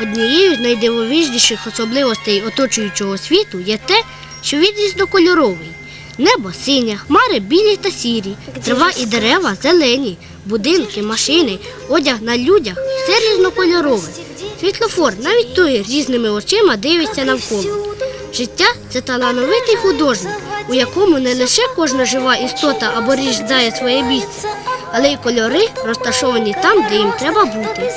Однією з найдивовижніших особливостей оточуючого світу є те, що він різнокольоровий. Небо синє, хмари білі та сірі, трава і дерева зелені, будинки, машини, одяг на людях все різнокольорове. Світлофор навіть той різними очима дивиться навколо. Життя це талановитий художник, у якому не лише кожна жива істота або річ знає своє місце, але й кольори розташовані там, де їм треба бути.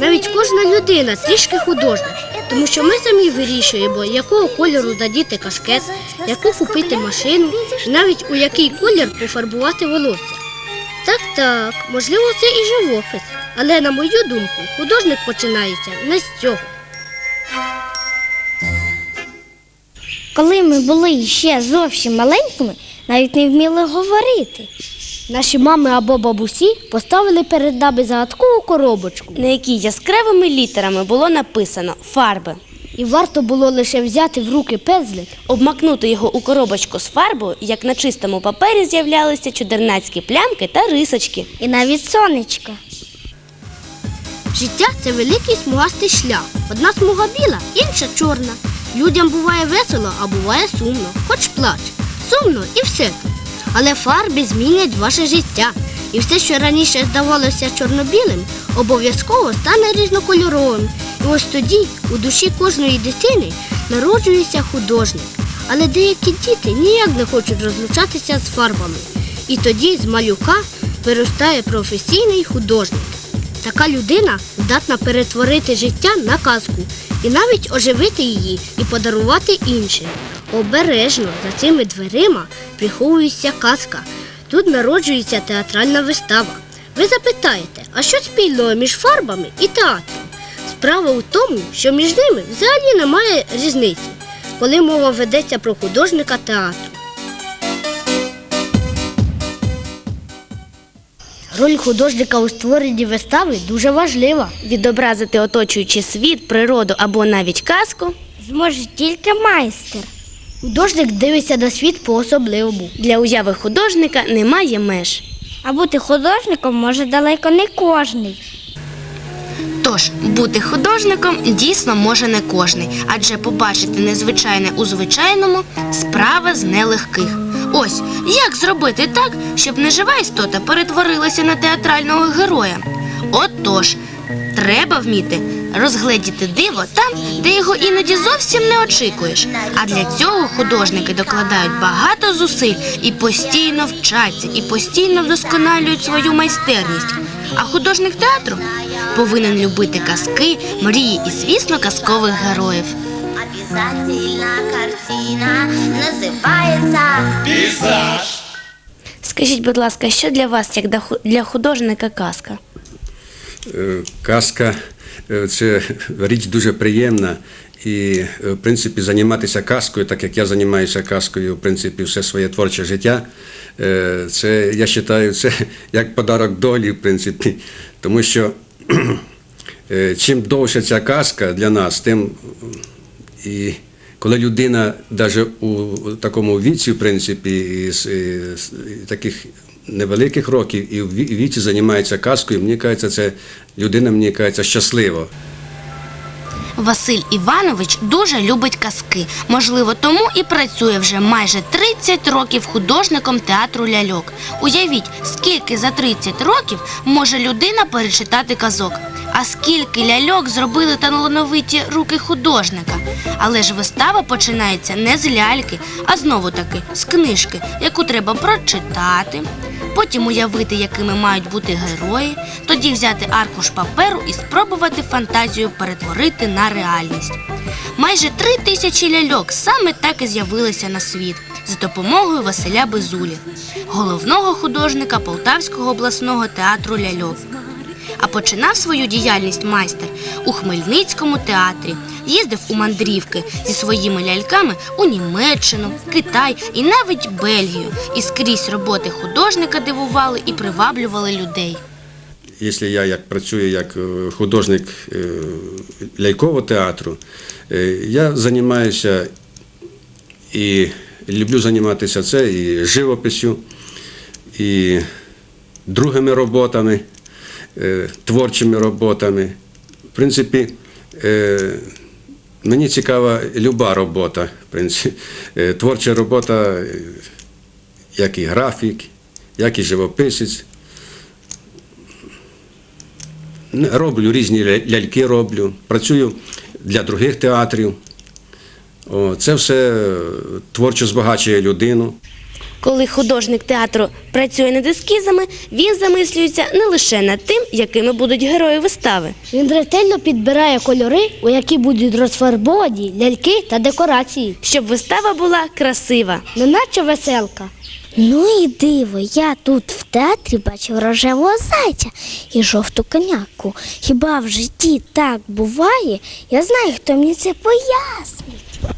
Навіть кожна людина трішки художник, тому що ми самі вирішуємо, якого кольору надіти кашкет, яку купити машину, і навіть у який колір пофарбувати волосся. Так, так, можливо, це і живопис, але на мою думку, художник починається не з цього. Коли ми були ще зовсім маленькими, навіть не вміли говорити. Наші мами або бабусі поставили перед нами загадкову коробочку, на якій яскравими літерами було написано фарби. І варто було лише взяти в руки пензлик Обмакнути його у коробочку з фарбою, як на чистому папері з'являлися чудернацькі плямки та рисочки. І навіть сонечко. Життя це великий смугастий шлях. Одна смуга біла, інша чорна. Людям буває весело, а буває сумно, хоч плач. Сумно і все. Але фарби змінять ваше життя. І все, що раніше здавалося чорно-білим, обов'язково стане різнокольоровим. Ось тоді у душі кожної дитини народжується художник. Але деякі діти ніяк не хочуть розлучатися з фарбами. І тоді з малюка виростає професійний художник. Така людина здатна перетворити життя на казку і навіть оживити її і подарувати іншим. Обережно за цими дверима приховується казка. Тут народжується театральна вистава. Ви запитаєте, а що спільного між фарбами і театром? Справа у тому, що між ними взагалі немає різниці, коли мова ведеться про художника театру. Роль художника у створенні вистави дуже важлива. Відобразити оточуючий світ, природу або навіть казку Зможе тільки майстер. Художник дивиться на світ по-особливому. для уяви художника немає меж. А бути художником може далеко не кожний. Тож бути художником дійсно може не кожний, адже побачити незвичайне у звичайному справа з нелегких. Ось як зробити так, щоб нежива істота перетворилася на театрального героя. Отож, треба вміти розгледіти диво там, де його іноді зовсім не очікуєш. А для цього художники докладають багато зусиль і постійно вчаться, і постійно вдосконалюють свою майстерність. А художник театру повинен любити казки, мрії і, звісно, казкових героїв. Обязательно картина называется Скажіть, будь ласка, що для вас, як для художника, казка? Е, Казка е, це річ дуже приємна. І, е, в принципі, займатися казкою, так як я займаюся казкою, в принципі, все своє творче життя, це, я вважаю, це як подарок долі, в принципі. Тому що чим довше ця казка для нас, тим і коли людина навіть у такому віці, в принципі, із, із таких невеликих років і в віці займається казкою, мені кажеться, це людина, мені кажеться, щаслива. Василь Іванович дуже любить казки. Можливо, тому і працює вже майже 30 років художником театру ляльок. Уявіть, скільки за 30 років може людина перечитати казок. А скільки ляльок зробили талановиті руки художника. Але ж вистава починається не з ляльки, а знову таки з книжки, яку треба прочитати, потім уявити, якими мають бути герої, тоді взяти аркуш паперу і спробувати фантазію перетворити на реальність. Майже три тисячі ляльок саме так і з'явилися на світ за допомогою Василя Безулі, головного художника Полтавського обласного театру ляльок. А починав свою діяльність майстер у Хмельницькому театрі. Їздив у мандрівки зі своїми ляльками у Німеччину, Китай і навіть Бельгію. І скрізь роботи художника дивували і приваблювали людей. якщо я як працюю як е, художник е, лялькового театру, е, я займаюся і люблю займатися це і живописю, і другими роботами, творчими роботами. В принципі, е, мені цікава люба робота. В принципі, Е, творча робота, е, як і графік, як і живописець. Роблю різні ляльки, роблю, працюю для других театрів. Це все е, творчо збагачує людину. Коли художник театру працює над ескізами, він замислюється не лише над тим, якими будуть герої вистави. Він ретельно підбирає кольори, у які будуть розфарбовані ляльки та декорації. щоб вистава була красива. Неначе веселка. Ну і диво, я тут в театрі бачив рожевого зайця і жовту коняку. Хіба в житті так буває? Я знаю, хто мені це пояснить.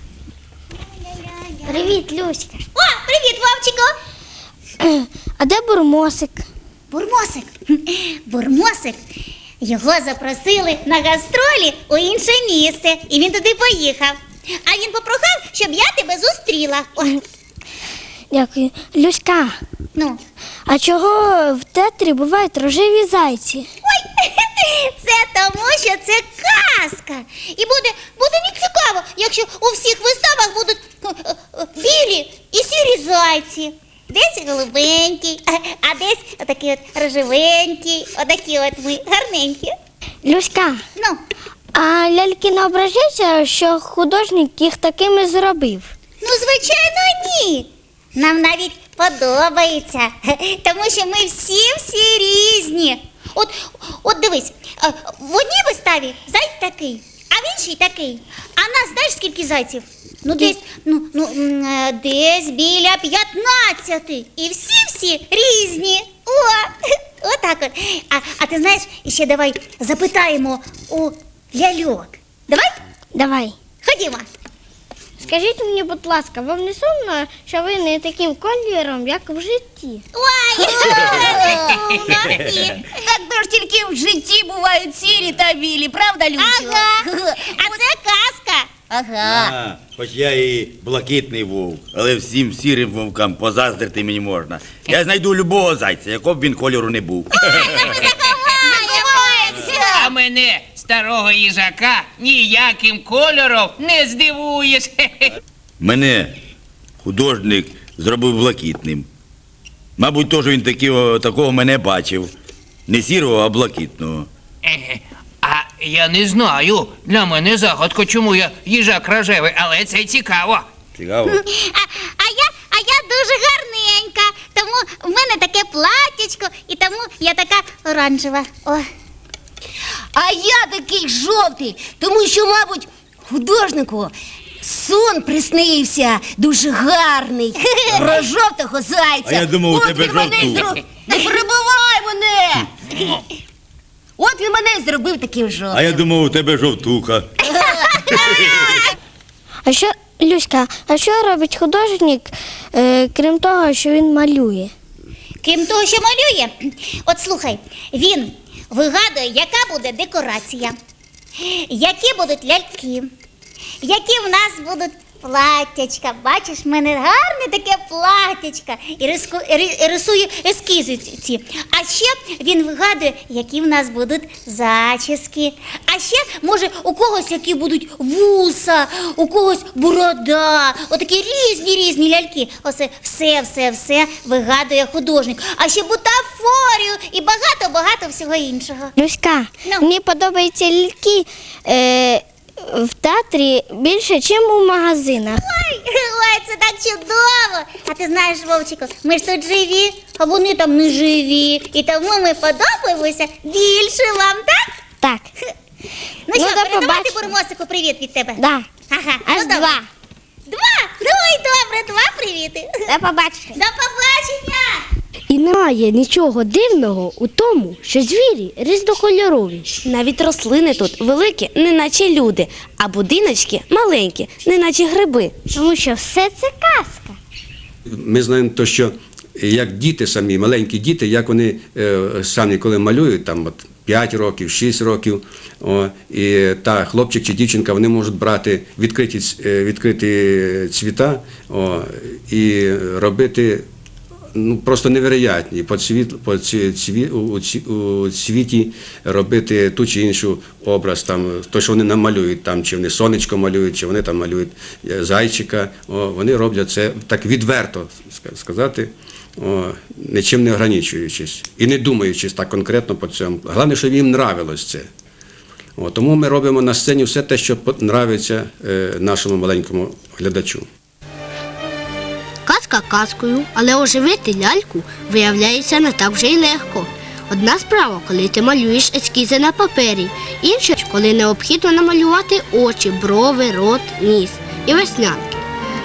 Привіт, Люська. О, привіт, Вовчику! А де бурмосик? Бурмосик. Бурмосик. Його запросили на гастролі у інше місце, і він туди поїхав. А він попрохав, щоб я тебе зустріла. О, Дякую. Люська, ну. а чого в театрі бувають рожеві зайці? Ой, це тому, що це казка. І буде, буде нецікаво, якщо у всіх виставах будуть е, е, білі і сірі зайці. Десь голубенький, а, десь отакі от рожевенькі, отакі от ми гарненькі. Люська, Ну, а ляльки не ображаються, що художник їх такими зробив? ну звичайно, ні. Нам навіть подобається, тому що ми всі-всі різні. От, от дивись, в одній виставі зайць такий, а в іншій такий. А нас знаєш скільки зайців? Ну, десь, ну, ну, м, е, десь біля 15. І всі-всі різні. О, отак от. А, а ти знаєш, ще давай запитаємо у ляльок. Давай? Давай. Ходімо. Скажіть мені, будь ласка, вам не сумно, що ви не таким кольором, як в житті? Ой. Так то ж тільки в житті бувають сірі та білі, правда, Люсю? Ага. А це казка. Ага. А, хоч я і блакитний вовк, але всім сірим вовкам позаздрити мені можна. Я знайду любого зайця, якого б він кольору не був. Заховаємося. А мене, старого їжака, ніяким кольором не здивуєш. Мене художник зробив блакитним. Мабуть, теж він такі, такого мене бачив. Не сірого, а блакитного. А я не знаю. Для мене загадка, чому я їжак рожевий, але це цікаво. Цікаво. А, а, я, а я дуже гарненька, тому в мене таке платячко, і тому я така оранжева. О. А я такий жовтий, тому що, мабуть, художнику сон приснився дуже гарний про жовтого зайця. А я думав, у От тебе він мене Не перебивай мене! От він мене і зробив таким жовтим. А я думав, у тебе жовтуха. А що, Люська, а що робить художник, е, крім того, що він малює? Крім того, що малює, от слухай, він вигадує, яка буде декорація, які будуть ляльки, які в нас будуть платтячка. Бачиш, в мене гарне таке платтячка. І, риску, і ри- і рисує ескізи ці-. А ще він вигадує, які в нас будуть зачіски. А ще, може, у когось які будуть вуса, у когось борода. Отакі різні різні ляльки. Оце все, все, все вигадує художник. А ще бутафорію і багато-багато всього іншого. Люська, Ну. мені подобаються ляльки е, в театрі більше, ніж у магазинах. Ой, ой, це так чудово. А ти знаєш, Вовчику, ми ж тут живі, а вони там не живі. І тому ми подобаємося більше вам, так? Так, Ну, Ну, що, до передавати побачення. бурмосику привіт від тебе. да. Ага, Аж ну, добре. два. Два? Ну і добре, два привіти. До побачення. До побачення. І немає нічого дивного у тому, що звірі різнокольорові. Навіть рослини тут великі, неначе люди, а будиночки маленькі, неначе гриби. Тому що все це казка. Ми знаємо, то, що як діти самі, маленькі діти, як вони е, самі коли малюють, там от 5 років, 6 років, о, і та хлопчик чи дівчинка вони можуть брати відкриті, е, відкриті цвіта о, і робити ну, просто невероятні по, цвіт, по ці, цві, у, у цвіті робити ту чи іншу образ, там, то, що вони намалюють, там, чи вони сонечко малюють, чи вони там малюють е, зайчика. О, вони роблять це так відверто сказати, о, нічим не ограничуючись і не думаючись так конкретно по цьому. Головне, щоб їм нравилось це. О, тому ми робимо на сцені все те, що подобається е, нашому маленькому глядачу. Казка казкою, але оживити ляльку виявляється не так вже й легко. Одна справа, коли ти малюєш ескізи на папері, інша, коли необхідно намалювати очі, брови, рот, ніс і веснянки.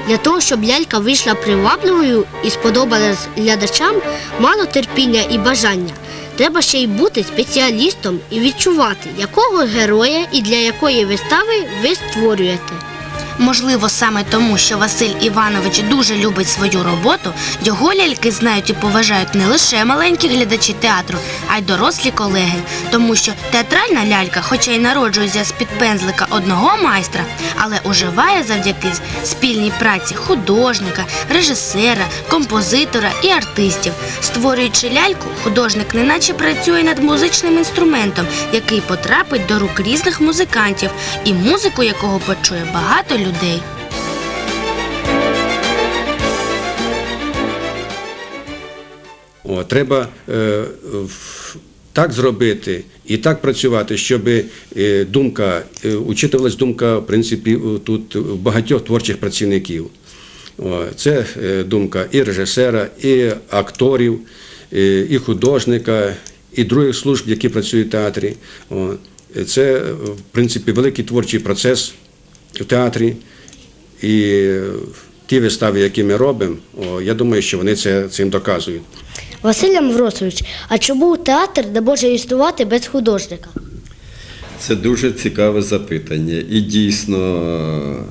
Для того, щоб лялька вийшла привабливою і сподобалась глядачам, мало терпіння і бажання. Треба ще й бути спеціалістом і відчувати, якого героя і для якої вистави ви створюєте. Можливо, саме тому, що Василь Іванович дуже любить свою роботу, його ляльки знають і поважають не лише маленькі глядачі театру, а й дорослі колеги. Тому що театральна лялька, хоча й народжується з під пензлика одного майстра, але оживає завдяки спільній праці художника, режисера, композитора і артистів. Створюючи ляльку, художник неначе працює над музичним інструментом, який потрапить до рук різних музикантів, і музику якого почує багато людей. О, треба е, так зробити і так працювати, щоб е, думка, е, учитувалась думка, в принципі, тут багатьох творчих працівників. О, це е, думка і режисера, і акторів, і, художника, і других служб, які працюють в театрі. О, це, в принципі, великий творчий процес в театрі. І е, ті вистави, які ми робимо, я думаю, що вони це цим доказують. Василь Амвросович, а чому театр не може існувати без художника? Це дуже цікаве запитання. І дійсно,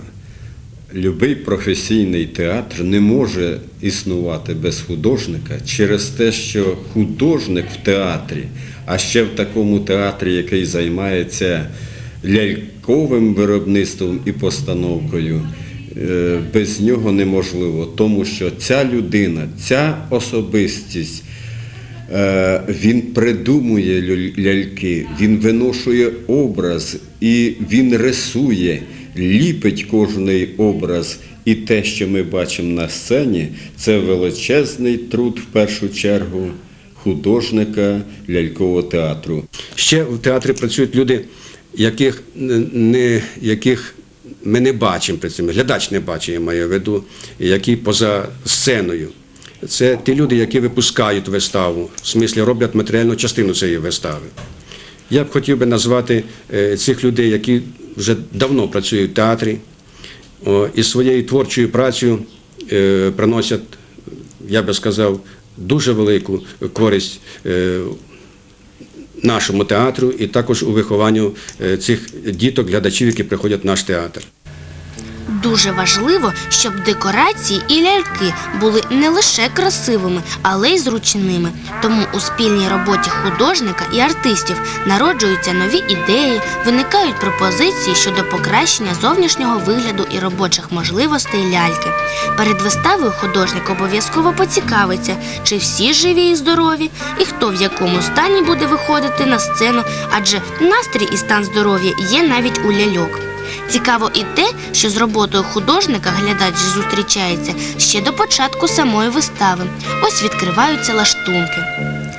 будь-який професійний театр не може існувати без художника через те, що художник в театрі, а ще в такому театрі, який займається ляльковим виробництвом і постановкою, е, без нього неможливо, тому що ця людина, ця особистість. Е, Він придумує ляльки, він виношує образ і він рисує, ліпить кожний образ. І те, що ми бачимо на сцені, це величезний труд в першу чергу художника лялькового театру. Ще в театрі працюють люди, яких, не- яких ми не бачимо, при цьому, глядач не бачить, я маю в виду, які поза сценою. Це ті люди, які випускають виставу, в смислі роблять матеріальну частину цієї вистави. Я б хотів би назвати е, цих людей, які вже давно працюють в театрі і своєю творчою працею е, приносять, я би сказав, дуже велику користь е, нашому театру і також у вихованню е, цих діток, глядачів, які приходять в наш театр. Дуже важливо, щоб декорації і ляльки були не лише красивими, але й зручними. Тому у спільній роботі художника і артистів народжуються нові ідеї, виникають пропозиції щодо покращення зовнішнього вигляду і робочих можливостей ляльки. Перед виставою художник обов'язково поцікавиться, чи всі живі і здорові, і хто в якому стані буде виходити на сцену, адже настрій і стан здоров'я є навіть у ляльок. Цікаво і те, що з роботою художника глядач зустрічається ще до початку самої вистави. Ось відкриваються лаштунки.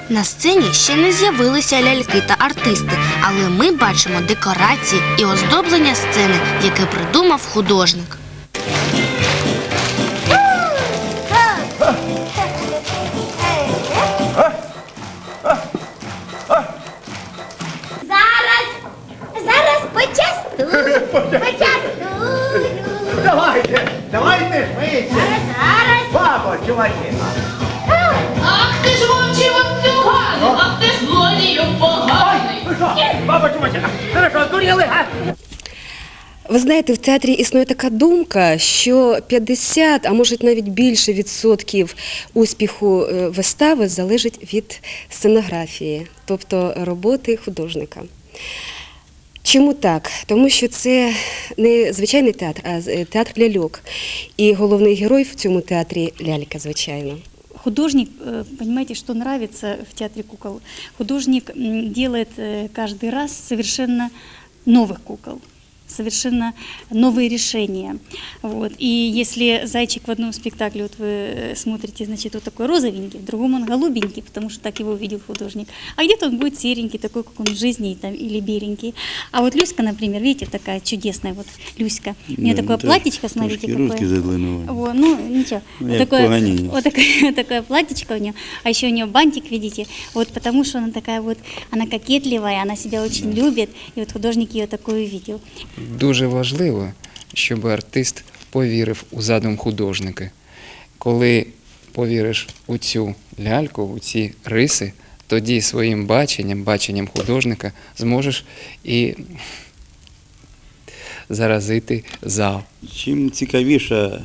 На сцені ще не з'явилися ляльки та артисти, але ми бачимо декорації і оздоблення сцени, яке придумав художник. Чуваки. Ах ти ж вовчий вовцюгану, ах ти злодію поганий. Ви що, бабо, чуваки? Ви що, здуріли, а? Ви знаєте, в театрі існує така думка, що 50, а може навіть більше відсотків успіху е, вистави залежить від сценографії, тобто роботи художника. Чому так? Тому що це не звичайний театр, а е, театр ляльок. І головний герой в цьому театрі лялька, звичайно. Художник, э, понимаете, что нравится в театре кукол? Художник м, делает э, каждый раз совершенно новых кукол Совершенно новые решения. Вот. И если зайчик в одном спектакле, вот вы э, смотрите, значит, вот такой розовенький, в другом он голубенький, потому что так его увидел художник. А где-то он будет серенький, такой, как он в жизни, там, или беленький. А вот Люська, например, видите, такая чудесная вот Люська. У нее Да, такое ну, так, платьечко, смотрите, какое. Во, ну, ничего. Ну, такое, вот такое, такое платьечко у нее. А еще у нее бантик, видите, вот потому что она такая вот, она кокетливая, она себя очень любит, и вот художник ее такую увидел. Дуже важливо, щоб артист повірив у задум художника. Коли повіриш у цю ляльку, у ці риси, тоді своїм баченням, баченням художника зможеш і заразити зал. Чим цікавіша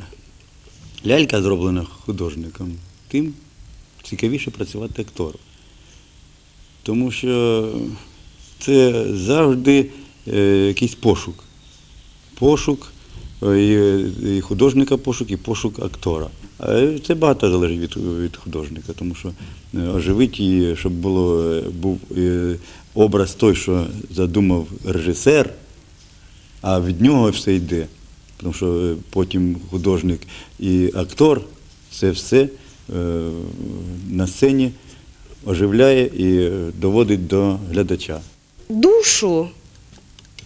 лялька зроблена художником, тим цікавіше працювати актором. Тому що це завжди е, якийсь пошук. Пошук е, і, художника пошук, і пошук актора. Це багато залежить від, від художника, тому що е, оживить її, щоб було, е, був е, образ той, що задумав режисер, а від нього все йде. Тому що е, потім художник і актор це все е, на сцені оживляє і е, доводить до глядача. Душу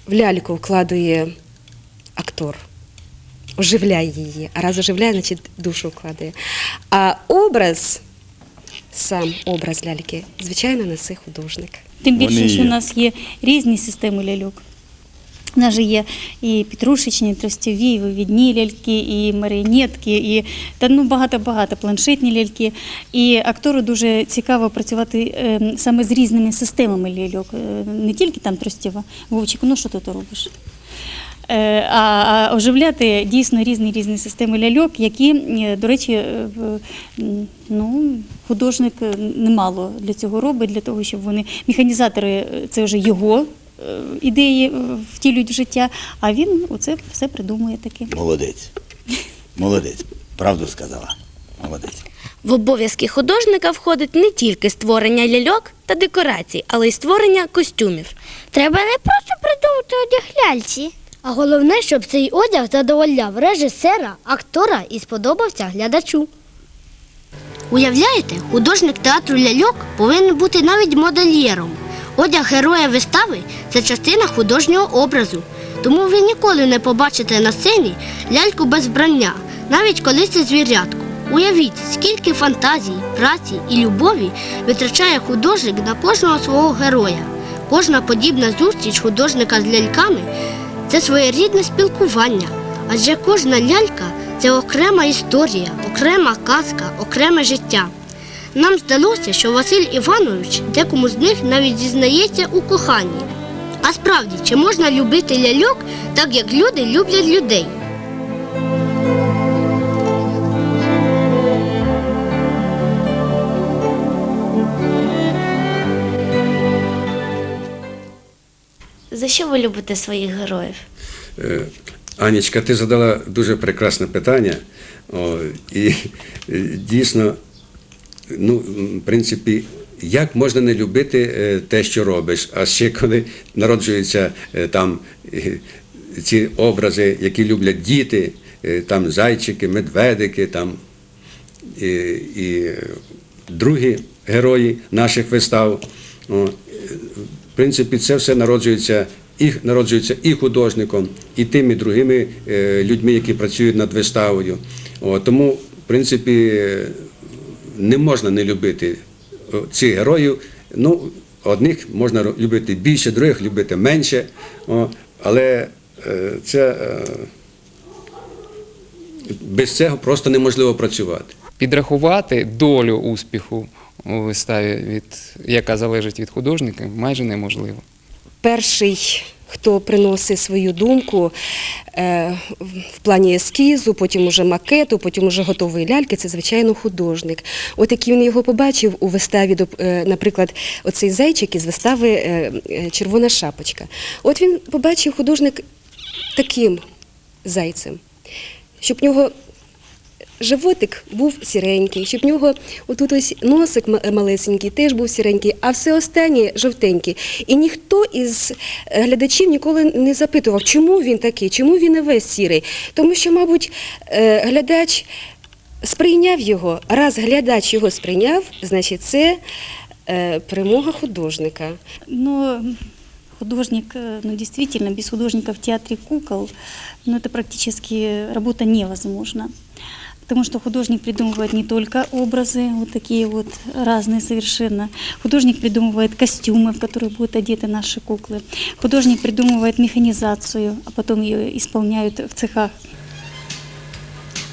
в ляльку вкладує актор, оживляє її. А раз оживляє, значить душу вкладає. А образ, сам образ ляльки, звичайно, несе художник. Тим більше, що у нас є різні системи ляльок. У нас же є і петрушечні, і тростові, і вивідні ляльки, і маріонетки, і та ну багато-багато планшетні ляльки. І актору дуже цікаво працювати е, саме з різними системами ляльок, Е, не тільки там тростєва. Вовчику, ну що ти то робиш? Е, А, оживляти дійсно різні різні системи ляльок, які, е, до речі, е, ну, художник немало для цього робить, для того, щоб вони механізатори це вже його ідеї втілюють в життя, а він оце все придумує таке. Молодець. Молодець. Правду сказала. Молодець. В обов'язки художника входить не тільки створення ляльок та декорацій, але й створення костюмів. Треба не просто придумати одяг ляльці. А головне, щоб цей одяг задовольняв режисера, актора і сподобався глядачу. Уявляєте, художник театру ляльок повинен бути навіть модельєром. Одяг героя вистави це частина художнього образу. Тому ви ніколи не побачите на сцені ляльку без вбрання, навіть коли це звірятко. Уявіть, скільки фантазії, праці і любові витрачає художник на кожного свого героя. Кожна подібна зустріч художника з ляльками це своєрідне спілкування, адже кожна лялька це окрема історія, окрема казка, окреме життя. Нам здалося, що Василь Іванович декому з них навіть зізнається у коханні. А справді, чи можна любити ляльок так, як люди люблять людей? За що ви любите своїх героїв? Е, Анічка, ти задала дуже прекрасне питання. О, і е, дійсно, ну, в принципі, як можна не любити е, те, що робиш? А ще коли народжуються там ці образи, які люблять діти, там зайчики, медведики, там і, і другі герої наших вистав. Принципі, це все народжується і народжується і художником, і тими другими е, людьми, які працюють над виставою. О, тому, в принципі, не можна не любити цих героїв. Ну, одних можна любити більше, других любити менше. О, але е, це е, без цього просто неможливо працювати. Підрахувати долю успіху у виставі, від, яка залежить від художника, майже неможливо. Перший хто приносить свою думку е, в плані ескізу, потім уже макету, потім уже готової ляльки, це звичайно художник. От який він його побачив у виставі, доп- е, наприклад, оцей зайчик із вистави е, Червона шапочка. От він побачив художник таким зайцем, щоб нього животик був сіренький, щоб в нього отут ось носик ма- малесенький теж був сіренький, а все останнє жовтенький. І ніхто із е, глядачів ніколи не запитував, чому він такий, чому він не весь сірий. Тому що, мабуть, е, глядач сприйняв його, раз глядач його сприйняв, значить це е, перемога художника. Но художник, ну действительно, без художника в театре кукол, ну это практически работа невозможна Потому что художник придумывает не только образы, вот такие вот разные совершенно. Художник придумывает костюмы, в которые будут одеты наши куклы. Художник придумывает механизацию, а потом ее исполняют в цехах.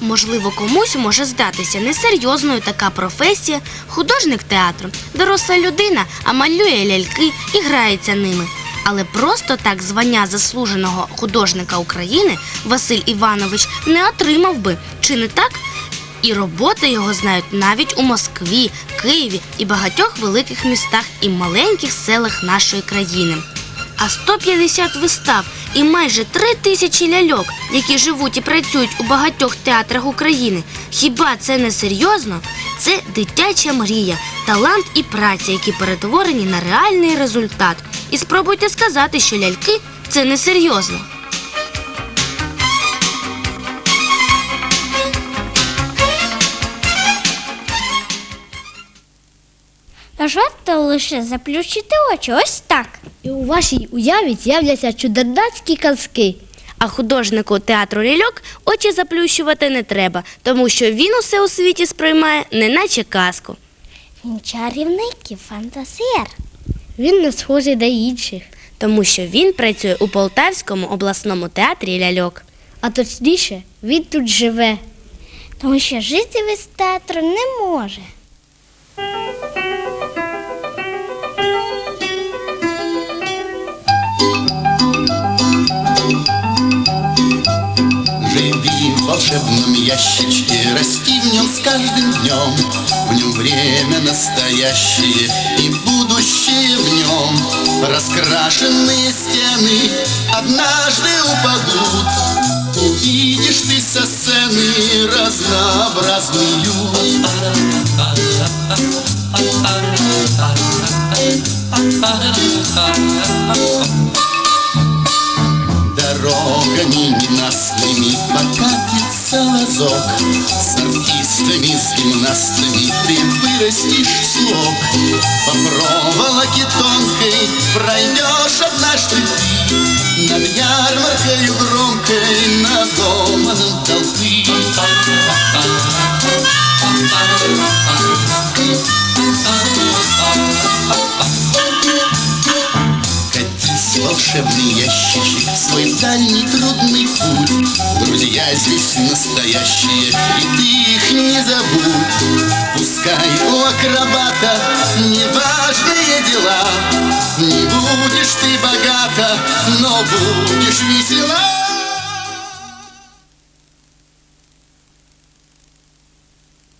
Можливо, комусь може здатися несерйозною така професія художник театру. Доросла людина, а малює ляльки і грається ними. Але просто так звання заслуженого художника України Василь Іванович не отримав би, чи не так? І роботи його знають навіть у Москві, Києві і багатьох великих містах і маленьких селах нашої країни. А 150 вистав і майже 3 тисячі ляльок, які живуть і працюють у багатьох театрах України. Хіба це не серйозно? Це дитяча мрія, талант і праця, які перетворені на реальний результат. І спробуйте сказати, що ляльки це не серйозно. Тож лише заплющити очі, ось так. І у вашій уяві з'являться чудернацькі казки. А художнику театру ляльок очі заплющувати не треба, тому що він усе у світі сприймає неначе казку. Він чарівник і фантазер. Він не схожий на інших, Тому що він працює у Полтавському обласному театрі ляльок. а точніше, він тут живе. Тому що жити без театру не може. Волшебном ящичке, расти в нем с каждым днем. В нем время настоящее и будущее в нем. Раскрашенные стены однажды упадут. Увидишь ты со сцены разнообразный люд. Дорогами ненастными покатится лазок. С артистами, с гимнастами ты вырастешь слог. По проволоке тонкой пройдешь однажды. Ты Над ярмаркою громкой, над домом толпы. Катись, волшебный ящичек, свой дальний трудный путь. Друзья здесь настоящие, и ты их не забудь. Пускай у акробата неважные дела, Не будешь ты богата, но будешь весела.